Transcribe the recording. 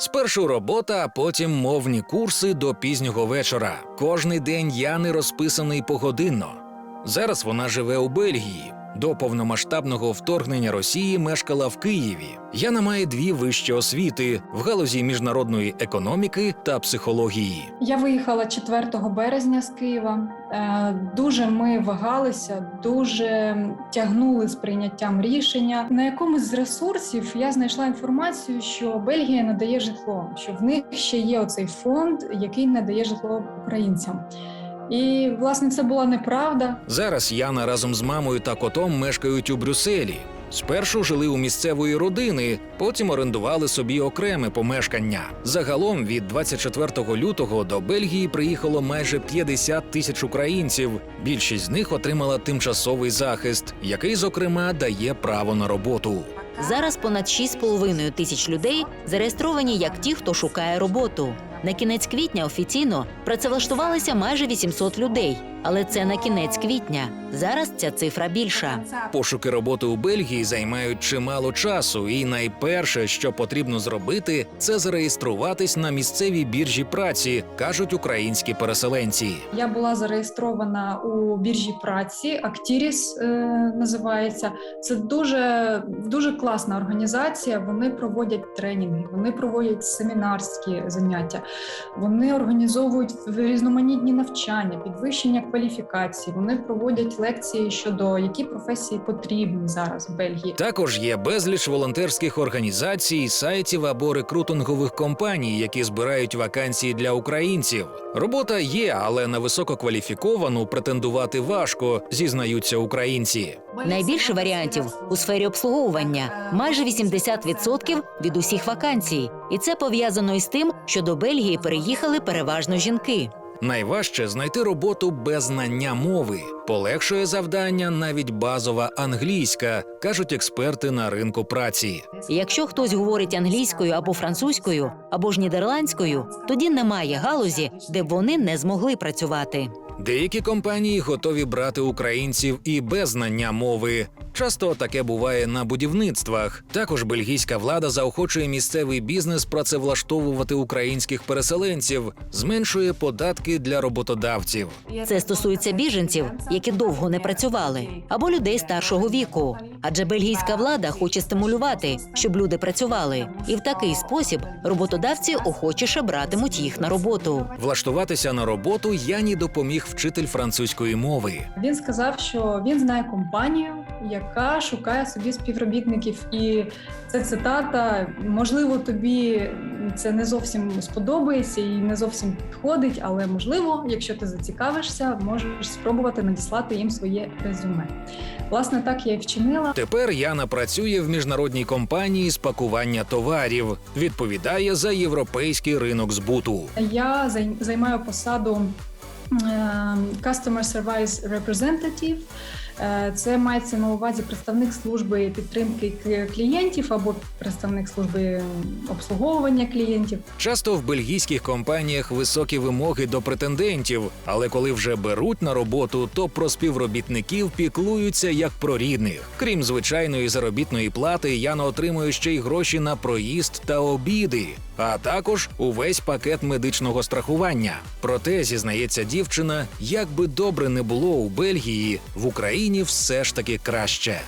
Спершу робота, а потім мовні курси до пізнього вечора. Кожний день Яни розписаний погодинно. Зараз вона живе у Бельгії. До повномасштабного вторгнення Росії мешкала в Києві. Яна має дві вищі освіти в галузі міжнародної економіки та психології. Я виїхала 4 березня з Києва. Е, Дуже ми вагалися, дуже тягнули з прийняттям рішення. На якомусь з ресурсів я знайшла інформацію, що Бельгія надає житло, що в них ще є оцей фонд, який надає житло українцям. І власне це була неправда. Зараз Яна разом з мамою та котом мешкають у Брюсселі. Спершу жили у місцевої родини, потім орендували собі окреме помешкання. Загалом від 24 лютого до Бельгії приїхало майже 50 тисяч українців. Більшість з них отримала тимчасовий захист, який, зокрема, дає право на роботу. Зараз понад 6,5 тисяч людей зареєстровані як ті, хто шукає роботу. На кінець квітня офіційно працевлаштувалися майже 800 людей, але це на кінець квітня. Зараз ця цифра більша. Пошуки роботи у Бельгії займають чимало часу, і найперше, що потрібно зробити, це зареєструватись на місцевій біржі праці, кажуть українські переселенці. Я була зареєстрована у біржі праці. Актіріс е, називається. Це дуже дуже класна організація. Вони проводять тренінги, вони проводять семінарські заняття, вони організовують різноманітні навчання, підвищення кваліфікації. Вони проводять лекції щодо які професії потрібні зараз в Бельгії. Також є безліч волонтерських організацій, сайтів або рекрутингових компаній, які збирають вакансії для українців. Робота є, але на висококваліфіковану претендувати важко, зізнаються українці. Найбільше варіантів у сфері обслуговування майже 80% від усіх вакансій, і це пов'язано із тим, що до Бельгії переїхали переважно жінки. Найважче знайти роботу без знання мови. Полегшує завдання навіть базова англійська, кажуть експерти на ринку праці. Якщо хтось говорить англійською або французькою, або ж нідерландською, тоді немає галузі, де б вони не змогли працювати. Деякі компанії готові брати українців і без знання мови. Часто таке буває на будівництвах. Також бельгійська влада заохочує місцевий бізнес працевлаштовувати українських переселенців, зменшує податки для роботодавців. Це стосується біженців, які довго не працювали, або людей старшого віку. Адже бельгійська влада хоче стимулювати, щоб люди працювали, і в такий спосіб роботодавці охочіше братимуть їх на роботу. Влаштуватися на роботу Яні допоміг вчитель французької мови. Він сказав, що він знає компанію, яка шукає собі співробітників, і це цитата. Можливо, тобі це не зовсім сподобається і не зовсім підходить, але можливо, якщо ти зацікавишся, можеш спробувати надіслати їм своє резюме. Власне, так я і вчинила. Тепер Яна працює в міжнародній компанії з пакування товарів, відповідає за європейський ринок збуту. Я займаю посаду е, Customer Service Representative. Е, Це мається на увазі представник служби підтримки клієнтів або представник служби обслуговування клієнтів. Часто в бельгійських компаніях високі вимоги до претендентів, але коли вже беруть на роботу, то про співробітників піклуються як про рідних. Крім звичайної заробітної плати, Яна отримує ще й гроші на проїзд та обіди, а також увесь пакет медичного страхування. Проте зізнається дівчина, як би добре не було у Бельгії, в Україні все ж таки краще.